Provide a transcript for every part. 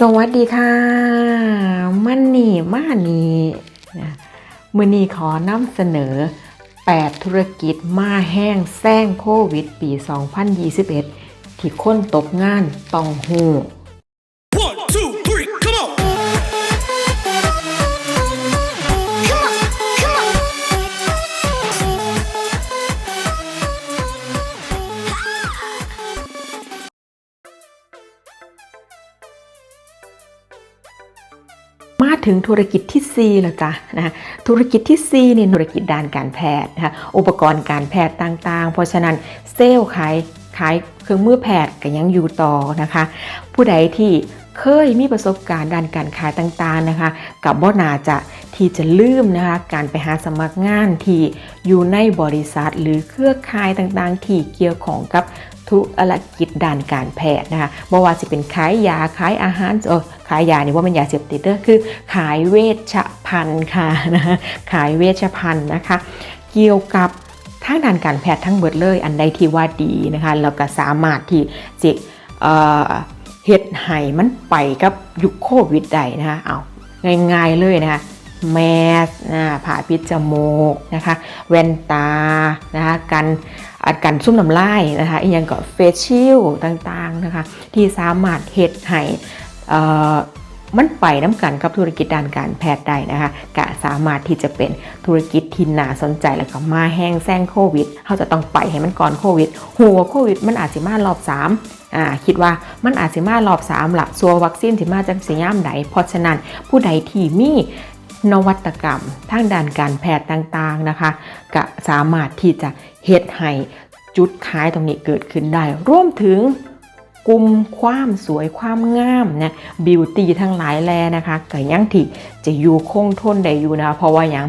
สวัสดีค่ะ มันนี่มานี่นะมือนี่ขอนำเสนอ 8 ธุรกิจมาแห้งแซงโควิด ปี 2021 ที่คนตกงานต้องหู ถึงธุรกิจที่4แล้วจ้ะนะธุรกิจที่4นี่ธุรกิจด้านการแพทย์นะคะอุปกรณ์การแพทย์ต่างๆ เพราะฉะนั้นเซลล์ขายขายเครื่องมือแพทย์ก็ยังอยู่ต่อนะคะ ผู้ใดที่เคยมีประสบการณ์ด้านการขายต่างๆนะคะ กับบ่นาจะที่จะลืมนะคะการไปหาสมัครงานที่อยู่ในบริษัท หรือเครือข่ายต่างๆ ที่เกี่ยวของกับ ธุรกิจด้านการแพทย์นะคะบ่ว่าจะเป็นขายยาขายอาหารเออขายยานี่ว่ามันยาเสพติดเด้อคือ ขายเวชภัณฑ์ค่ะนะคะขายเวชภัณฑ์นะคะ เกี่ยวกับทางด้านการแพทย์ทั้งหมดเลย อันใดที่ว่าดีนะคะแล้วก็สามารถที่จะเฮ็ดให้มันไปกับยุคโควิดได้นะคะเอาง่ายๆเลยนะคะแมสนะผ่าปิดจมูกนะคะแว่นตานะคะกัน อัดกันซุ่มน้ำลายนะคะอีกอย่างก็เฟชชิลต่างๆนะคะที่สามารถเฮ็ดให้อ่อมันไปน้ำกันกับธุรกิจด้านการแพทย์ได้นะคะก็สามารถที่จะเป็นธุรกิจที่น่าสนใจแล้วก็มาแห้งแซงโควิดเขาจะต้องไปให้มันก่อนโควิด หัวโควิด มันอาจจะมารอบ3อ่าคิดว่ามันอาจจะมารอบ3ละซัววัคซีนสิมาจากสยามใดเพราะฉะนั้นผู้ใดที่มี นวัตกรรมทางด้านการแพทย์ต่างๆนะคะ ก็สามารถที่จะเฮ็ดให้จุดขายตรงนี้เกิดขึ้นได้ รวมถึงกลุ่มความสวยความงามนะบิวตี้ทั้งหลายแลนะคะก็ยังที่จะอยู่คงทนได้อยู่นะเพราะว่าอย่าง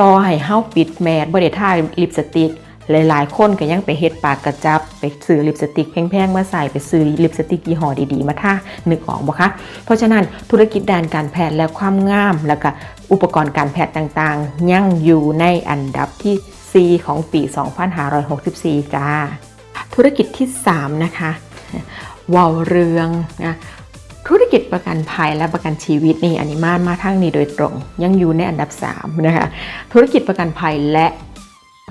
ต่อให้เฮาปิดแมสบ่ได้ทาลิปสติก หลายๆ คนก็ยังไปเฮ็ดปากกระจับ ไปซื้อลิปสติกแพงๆ มาใส่ไปซื้อลิปสติกยี่ห้อดีๆ มาทานึกออกบ่คะ เพราะฉะนั้นธุรกิจด้านการแพทย์และความงาม แล้วก็อุปกรณ์การแพทย์ต่างๆ ยังอยู่ในอันดับที่ 4 ของปี 2564จ้าธุรกิจที่ 3 นะคะวาวเรืองนะธุรกิจประกันภัยและประกันชีวิตนี่อันนี้มามาทางนี้โดยตรง ยังอยู่ในอันดับ 3 นะคะ ธุรกิจประกันภัยและ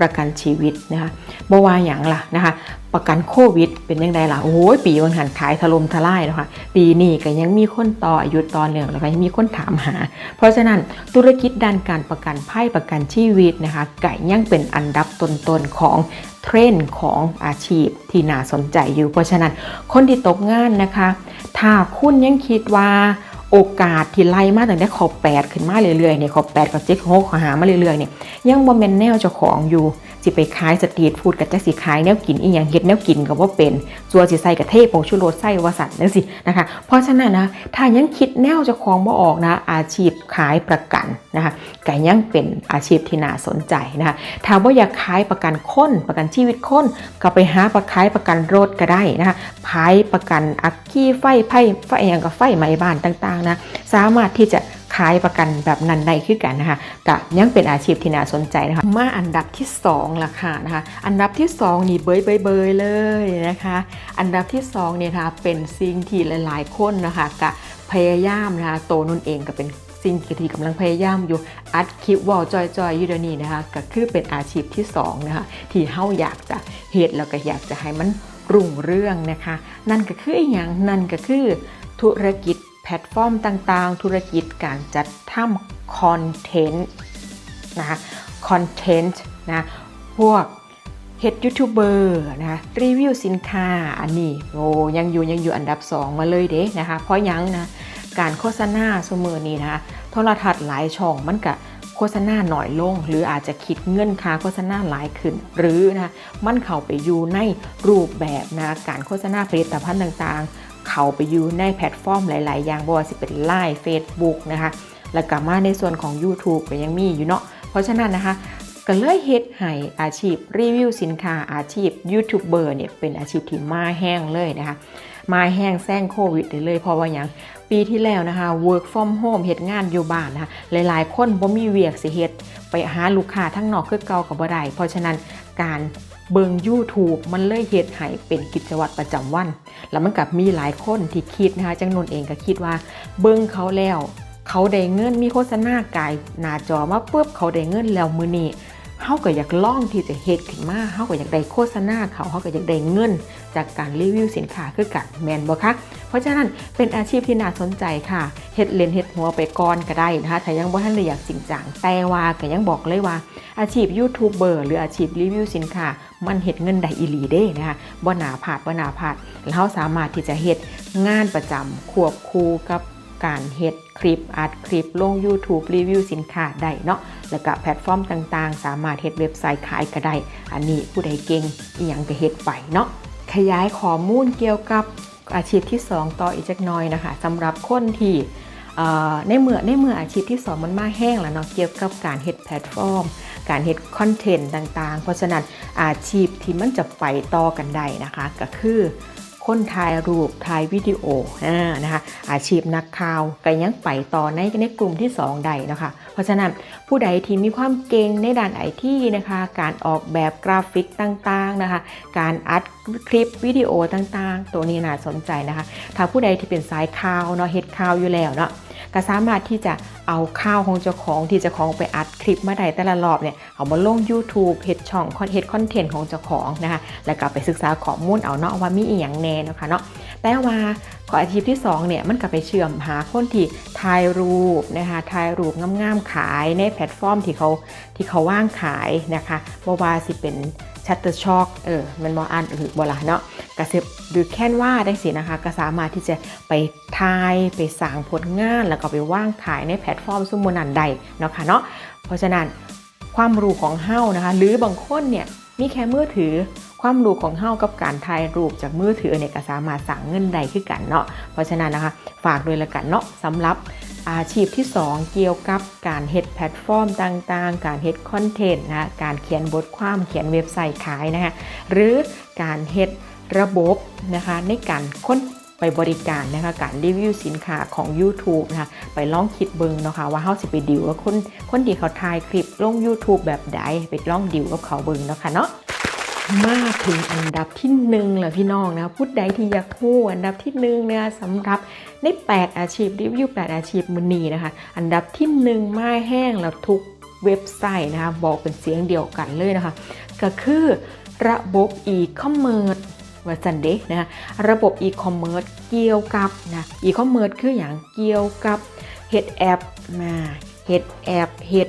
ประกันชีวิตนะคะบ่ว่าอย่างล่ะนะคะ ประกันโควิด เป็นยังไงล่ะ โอ้ยปีวังหันขายถล่มทลายนะคะ ปีนี้ก็ยังมีคนต่ออายุต่อเนื่องแล้วก็ยังมีคนถามหา เพราะฉะนั้นธุรกิจด้านการประกันภัยประกันชีวิตนะคะไก่ยังเป็นอันดับต้นๆของเทรนด์ของอาชีพที่น่าสนใจอยู่ เพราะฉะนั้นคนที่ตกงานนะคะ ถ้าคุณยังคิดว่า โอกาสที่ไล่มาตั้งแต่ขอบ8ขึ้นมาเรื่อยๆเนี่ยขอบ8กับ7ขอบ6ขอหามาเรื่อยๆเนี่ยยังบ่แม่นแนวเจ้าของอยู่ สิไปขายสตรีทฟู้ดกับจักสิขายแนวกินอีหยังเฮ็ดแนวกินก็บ่เป็นสัวสิใส่กระเทศผงชูรสใส่วาสันจังซี่นะคะ เพราะฉะนั้นนะถ้ายังคิดแนวจ้าของบ่ออกนะอาชีพขายประกันนะคะก็ยังเป็นอาชีพที่น่าสนใจนะคะถ้าว่าอยากขายประกันคนประกันชีวิตคนก็ไปหาประขายประกันรถก็ได้นะคะขายประกันอัคคีไฟไฟไฟอย่างกับไฟไหม้บ้านต่างๆนะสามารถที่จะ ขายประกันแบบนั้นได้คือกันนะคะก็ยังเป็นอาชีพที่น่าสนใจนะคะมาอันดับที่2ล่ะค่ะนะคะอันดับที่ 2 นี่เบยเบยเบยเลยนะคะอันดับที่2เนี่ยนะคะเป็นสิ่งที่หลาย ๆ คนนะคะก็พยายามนะคะโตนนเองก็เป็นสิ่งที่กำลังพยายามอยู่อัดคลิปวอลจอยๆอยู่เดี๋ยวนี้นะคะก็คือเป็นอาชีพที่2นะคะที่เฮาอยากจะเหตุแล้วก็อยากจะให้มันรุ่งเรื่องนะคะ นั่นก็คืออย่างนั่นก็คือธุรกิจ พลตฟอร์มต่างๆ ธุรกิจการจัดทำคอนเทนต์นะคะคอนเทนต์นะพวกเฮดยูทูบเบอร์นะรีวิวสินค้าอันนี้โอ้ยังอยู่ยังอยู่อันดับ 2 มาเลยเด้นะคะเพราะยังนะการโฆษณาสมือนี้นะคะโทรทัศน์หลายช่องมันก็โฆษณาหน่อยลง หรืออาจจะคิดเงินค่าโฆษณาหลายขึ้น หรือนะคะมันเข้าไปอยู่ในรูปแบบนะการโฆษณาผลิตภัณฑ์ต่างๆ เขาไปอยู่ในแพลตฟอร์มหลาย ๆ อย่างบ่ว่าสิเป็น Line Facebook นะคะ แล้วก็มาในส่วนของ YouTube ก็ยังมีอยู่เนาะ เพราะฉะนั้นนะคะก็เลยเฮ็ดให้อาชีพรีวิวสินค้าอาชีพยูทูบเบอร์เนี่ยเป็นอาชีพที่มาแห้งเลยนะคะ มาแห้งแซงโควิดได้เลยเพราะว่าอย่างปีที่แล้วนะคะ work from home เฮ็ดงานอยู่บ้านนะคะหลายๆ คนบ่มีเวียกสิเฮ็ดไปหาลูกค้าทั้งนอกคือเก่ากับบ่ได้เพราะฉะนั้นการ เบิง YouTube มันเลยเหตุให้เป็นกิจวัตรประจำวัน แล้วมันกับมีหลายคนที่คิดนะคะจังนนเองก็คิดว่า เบิงเขาแล้ว เขาได้เงินมีโฆษณากายหน้าจอมาปุ๊บเขาได้เงินแล้วมือนี้ เฮาก็อยากล่องที่จะเฮ็ดขึ้นมาเฮาก็อยากได้โฆษณาเขาเฮาก็อยากได้เงิน จากการรีวิวสินค้าคือกันแมนบ่คะเพราะฉะนั้นเป็นอาชีพที่น่าสนใจค่ะเฮ็ดเลนเฮ็ดหัวไปก่อนก็ได้นะคะถ้ายังบ่ทันได้อยากจริงจังแต่ว่าก็ยังบอกเลยว่า อาชีพยูทูบเบอร์หรืออาชีพรีวิวสินค้ามันเฮ็ดเงินได้อีหลีเด้นะคะบ่หนาผาดบ่หนาผาดแล้วเราสามารถที่จะเฮ็ดงานประจำควบคู่กับการเฮ็ด คลิปอัดคลิปลง YouTube รีวิวสินค้าได้เนาะแล้วก็แพลตฟอร์มต่างๆ สามารถเฮ็ดเว็บไซต์ขายก็ได้ อันนี้ผู้ใดเก่งอีหยังก็เฮ็ดไปเนาะขยายข้อมูลเกี่ยวกับอาชีพที่ 2 ต่ออีกจักน่อยนะคะสำหรับคนที่ในเมื่อในเมื่ออาชีพที่สองมันมาแห้งแล้วเนาะเกี่ยวกับการเฮ็ดแพลตฟอร์ม การเฮ็ดคอนเทนต์ต่างๆ เพราะฉะนั้นอาชีพที่มันจะไปต่อกันได้นะคะก็คือ คนถ่ายรูปถ่ายวิดีโออานะคะอาชีพนักข่าวก็ยังไปต่อในในกลุ่มที่ 2 ใดนะคะ เพราะฉะนั้นผู้ใดที่มีความเก่งในด้านไอทีนะคะ การออกแบบกราฟิกต่างๆนะคะ การอัดคลิปวิดีโอต่างๆ ตัวนี้น่าสนใจนะคะ ถ้าผู้ใดที่เป็นสายข่าวเนาะเฮ็ดข่าวอยู่แล้วเนาะ ก็สามารถที่จะเอาข้าวของเจ้าของที่เจ้าของไปอัดคลิปมาได้แต่ละรอบเนี่ยเอามาลง YouTube เฮ็ดช่องเฮ็ดคอนเทนต์ของเจ้าของนะคะแล้วก็ไปศึกษาข้อมูลเอาเนาะว่ามีอีหยังแน่นะคะเนาะแต่ว่าขออาชีพที่2เนี่ยมันก็ไปเชื่อมหาคนที่ถ่ายรูปนะคะถ่ายรูปงามๆขายในแพลตฟอร์มที่เขาที่เขาว่างขายนะคะบ่ว่าสิเป็น ชัตเตอร์ช็อคเออมันบ่อ่านอือบ่ล่ะเนาะกระเซบหรือแค่นว่าได้สินะคะ ก็สามารถที่จะไปทายไปสั่งผลงาน แล้วก็ไปว่างขายในแพลตฟอร์มซุมมนันใดเนาะค่ะเนาะเพราะฉะนั้นความรู้ของเฮานะคะ หรือบางคนเนี่ยมีแค่มือถือความรู้ของเฮากับการถ่ายรูปจากมือถือเนี่ยก็สามารถสั่งเงินใดขึ้นกันเนาะเพราะฉะนั้นนะคะ ฝากด้วยละกันเนาะสำหรับ อาชีพที่ 2 เกี่ยวกับการเฮ็ดแพลตฟอร์มต่างๆ การเฮ็ดคอนเทนต์นะการเขียนบทความเขียนเว็บไซต์ขายนะคะหรือการเฮ็ดระบบนะคะในการค้นไปบริการนะคะการรีวิวสินค้าของ YouTube นะคะไปลองคิดเบิงเนาะคะว่าเฮาสิไปดิวกับคนคนที่เขาถ่ายคลิปลง YouTube แบบใดไปลองดิวกับเขาเบิงเนาะคะเนาะ มาถึงอันดับที่หนึ่งแล้วพี่น้องนะพูดใดที่อยากพูดอันดับที่หนึ่งนะสำหรับใน8อาชีพรีวิว8อาชีพมือนีนะคะอันดับที่หนึ่งไม้แห้งแล้วทุกเว็บไซต์นะคะบอกเป็นเสียงเดียวกันเลยนะคะ ก็คือระบบอีคอมเมิร์ซว่าสันเดนะคะระบบอีคอมเมิร์ซเกี่ยวกับนะอีคอมเมิร์ซคืออย่างเกี่ยวกับเฮดแอปมาเฮดแอปเฮด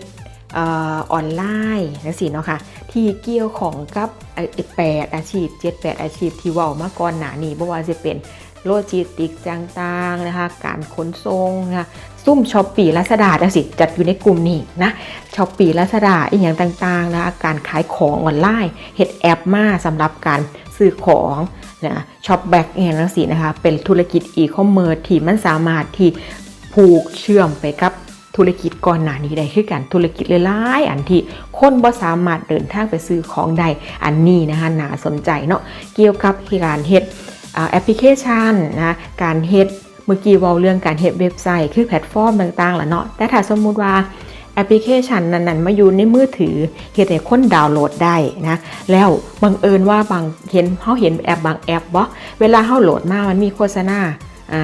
ออนไลน์นะสิเนาะค่ะที่เกี่ยวของกับไอ้แปดอาชีพ7 8อาชีพที่ว้ามาก่อนหนานี้บ่ว่าจะเป็นโลจิสติกต่างๆนะคะการขนส่งนะคะซุ่มช้อปปี้ลาซาด้าจังสิจัดอยู่ในกลุ่มนี้นะช้อปปี้ลาซาด้าอีกอย่างต่างๆนะการขายของออนไลน์เฮ็ดแอปมาสำหรับการซื้อของนะช็อปแบ็กเองจังสินะคะเป็นธุรกิจอีคอมเมิร์ซที่มันสามารถที่ผูกเชื่อมไปกับ ธุรกิจก่อนหน้านี้ได้คือกันธุรกิจหลายๆอันที่คนบ่สามารถเดินทางไปซื้อของใดอันนี้นะคะน่าสนใจเนาะเกี่ยวกับการเฮ็ดแอปพลิเคชันนะการเฮ็ดเมื่อกี้ว้าเรื่องการเฮ็ดเว็บไซต์คือแพลตฟอร์มต่างๆล่ะเนาะแต่ถ้าสมมุติว่าแอปพลิเคชันนั้นๆมาอยู่ในมือถือเฮ็ดให้คนดาวน์โหลดได้นะแล้วบังเอิญว่าบางเห็นเฮาเห็นแอปบางแอปบ่เวลาเฮาโหลดมามันมีโฆษณาอ่า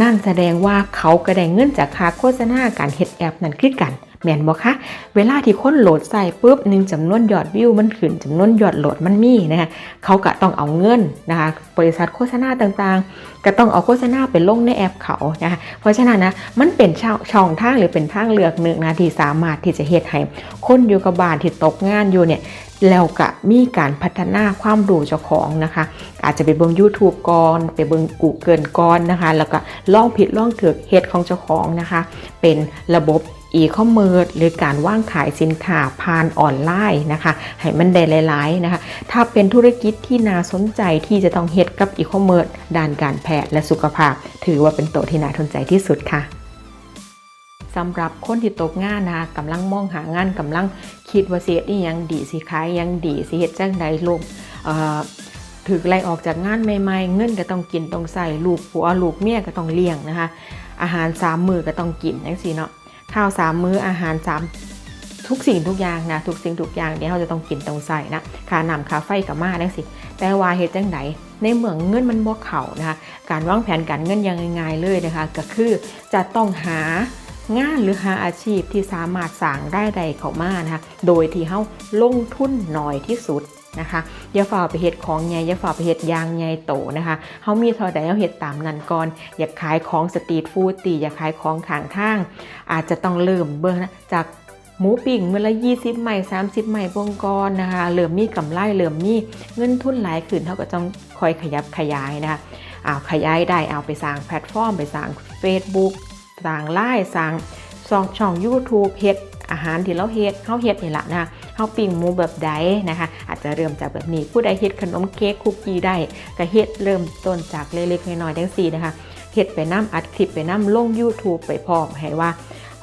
นั่นแสดงว่าเขากระแดงเงินจากค่าโฆษณาการเฮ็ดแอปนั่นคือกัน แม่นบ่คะเวลาที่คนโหลดใส่ปุ๊บหนึ่งจำนวนยอดวิวมันขึ้นจำนวนยอดโหลดมันมีนะคะเขาก็ต้องเอาเงินนะคะบริษัทโฆษณาต่างๆ ก็ต้องเอาโฆษณาไปลงในแอปเขานะคะเพราะฉะนั้นนะมันเป็นช่องช่องทางหรือเป็นทางเลือกหนึ่งนะที่สามารถที่จะเฮ็ดให้คนอยู่กับบ้านที่ตกงานอยู่เนี่ยแล้วก็มีการพัฒนาความรู้เจ้าของนะคะ อาจจะไปเบิ่ง YouTube ก่อน ไปเบิ่ง Google ก่อนนะคะ แล้วก็ลองผิดลองถูกเฮ็ดของเจ้าของนะคะ เป็นระบบ อีคอมเมิร์ซหรือการว่างขายสินค้าผ่านออนไลน์นะคะให้มันได้หลายๆนะคะถ้าเป็นธุรกิจที่น่าสนใจที่จะต้องเฮ็ดกับอีคอมเมิร์ซด้านการแพทย์และสุขภาพ ถือว่าเป็นโตที่น่าสนใจที่สุดค่ะสำหรับคนที่ตกงานนะคะกำลังมองหางานกำลังคิดว่าสิเฮ็ดอีหยังดีสิขายยังดีสิเฮ็ดจังใดลูกเอ่อไล่ออกจากงานใหม่ๆ เงินก็ต้องกินต้องใส่ลูกผัวลูกเมียก็ต้องเลี้ยงนะคะ อาหารสามมื้อก็ต้องกินจังซี่เนาะ ข้าวสามมื้ออาหารสามทุกสิ่งทุกอย่างนะทุกสิ่งทุกอย่างเดี๋ยเราจะต้องกินต้องใส่นะค่าน้ำค่าไฟกับมาดังสิ แต่ว่าเหตุจังไดในเมืองเงินมันบ่เข่านะคะการวางแผนการเงินยังง่ายเลยนะคะ ก็คือจะต้องหางานหรือหาอาชีพที่สามารถสร้างได้ใดเขามานะคะโดยที่เฮาลงทุนน้อยที่สุด นะคะอย่าฝ่าไปเฮ็ดของใหญ่อย่าฝ่าไปเฮ็ดยางใหญ่โตนะคะเฮามีเท่าใดเฮาเฮ็ดตามนั้นก่อนอยากขายของสตรีทฟู้ดตีอยากขายของข้างทาง อาจจะต้องเริ่มเบิ่งนะจากหมูปิ้งเมื้อละ 20 ใหม่ 30 ใหม่วงกรนะคะเริ่อมมีกำไรเริ่อมมีเงินทุนหลายขึ้นเท่ากับต้องคอยขยับขยายนะคะอ้าขยายได้เอาไปสร้างแพลตฟอร์ม ไปสร้าง Facebook สร้างไลน์สร้างช่องช่อง YouTube เฮ็ด อาหารที่เราเฮ็ดเฮาเฮ็ดนี่แหละนะคะเฮาปิ้งหมูแบบใดนะคะ อาจจะเริ่มจากแบบนี้ผู้ใดเฮ็ดขนมเค้กคุกกี้ได้ก็เฮ็ดเริ่มต้นจากเล็กๆน้อยๆจังซี่นะคะเฮ็ดไปน้ำอัดคลิปไปน้ำลง YouTube ไปพร้อมให้ว่า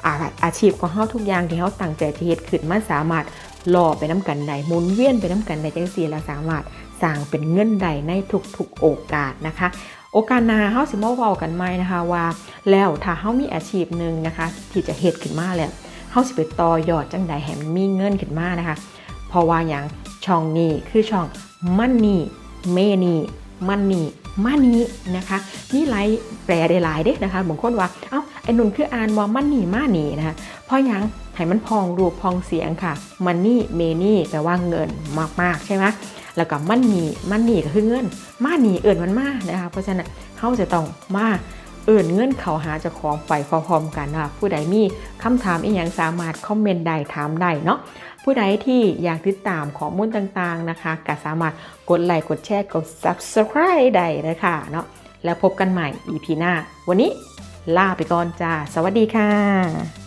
อาอาชีพของเฮาทุกอย่างที่เฮาตั้งใจจะเฮ็ดขึ้นมันสามารถหล่อไปน้ำกันได้หมุนเวียนไปน้ำกันได้จังซี่และสามารถสร้างเป็นเงินได้ในทุกๆโอกาสนะคะ โอกาสหน้าเฮาสิมาเว้ากันใหม่นะคะว่า แล้วถ้าเฮามีอาชีพหนึ่งนะคะ ที่จะเฮ็ดขึ้นมาแล้ว เฮาสิไปต่อยอดจังใดให้มันมีเงินขึ้นมานะคะ เพราะว่าอย่างช่องนี้คือช่องมันนี่เมนี่มันนี่มานี้นะคะนี่หลายแปลได้หลายเด้นะคะบางคนว่าเอ้าไอ้นุ่นคืออ่านว่ามันนี่มานี่นะคะเพราะหยังให้มันพองรูปพองเสียงค่ะมันนี่เมนี่แปลว่าเงินมากๆใช่ไหมแล้วก็มันนี่มันนี่ก็คือเงิน มานี่เอิ่นมันมานะคะเพราะฉะนั้นเขาจะต้องมา เอิ่นเงื่อนเขาหาเจ้าของไปพร้อมๆกันนะคะผู้ใดมีคำถามอีกอย่างสามารถคอมเมนต์ได้ถามได้เนาะผู้ใดที่อยากติดตามข้อมูลต่างๆนะคะก็สามารถกดไลค์กดแชร์กด subscribe ได้เลยค่ะเนาะแล้วพบกันใหม่ EP หน้า วันนี้ลาไปก่อนจ้า สวัสดีค่ะ